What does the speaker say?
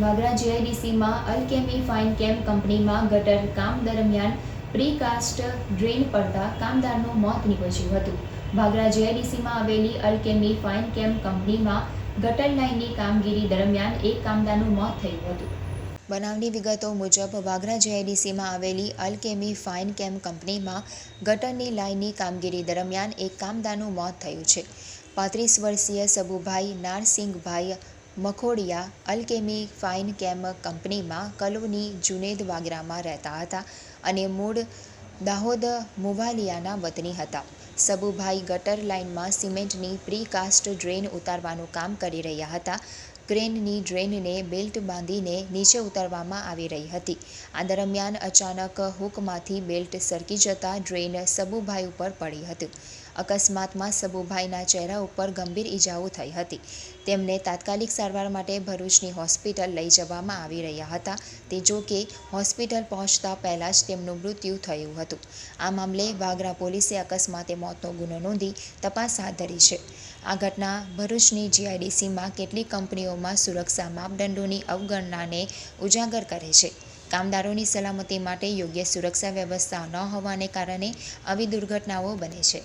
Vagra જીઆઈડીસીમાં અલ્કેમી fine કેમ કંપનીમાં ગટર કામ દરમિયાન પ્રીકાસ્ટ ડ્રેન પડતા કામદારનું મોત નીપજ્યું હતું. વાગરા જીઆઈડીસીમાં આવેલી અલ્કેમી ફાઇન કેમ કંપનીમાં ગટર લાઇનની કામગીરી દરમિયાન એક કામદારનું મોત થયું હતું. બનાવની વિગતો મુજબ વાગરા જેઆઈડીસીમાં આવેલી અલકેમી ફાઇન કેમ કંપનીમાં ગટરની લાઇનની કામગીરી દરમિયાન એક કામદારનું મોત થયું છે. પાંત્રીસ વર્ષીય સબુભાઈ નારસિંગભાઈ મખોડિયા અલકેમી ફાઇન કેમ કંપનીમાં કલોની જુનેદ વાગરામાં રહેતા હતા અને મૂળ દાહોદ મુવાલિયાના વતની હતા. સબુભાઈ ગટર લાઇનમાં સિમેન્ટની પ્રીકાસ્ટ ડ્રેન ઉતારવાનું કામ કરી રહ્યા હતા. ક્રેનની ડ્રેનને બેલ્ટ બાંધીને નીચે ઉતારવામાં આવી રહી હતી. આ દરમિયાન અચાનક હુકમાંથી બેલ્ટ સરકી જતા ડ્રેન સબુભાઈ ઉપર પડી હતી. અકસ્માતમાં સબુભાઈના ચહેરા ઉપર ગંભીર ઈજાઓ થઈ હતી. તેમને તાત્કાલિક સારવાર માટે ભરૂચની હોસ્પિટલ લઈ જવામાં આવી રહ્યા હતા. તે જો કે હોસ્પિટલ પહોંચતા પહેલાં જ તેમનું મૃત્યુ થયું હતું. આ મામલે વાગરા પોલીસે અકસ્માતે મોતનો ગુનો નોંધી તપાસ હાથ ધરી છે. આ ઘટના ભરૂચની જીઆઈડીસીમાં કેટલીક કંપનીઓમાં સુરક્ષા માપદંડોની અવગણનાને ઉજાગર કરે છે. કામદારોની સલામતી માટે યોગ્ય સુરક્ષા વ્યવસ્થા ન હોવાને કારણે આવી દુર્ઘટનાઓ બને છે.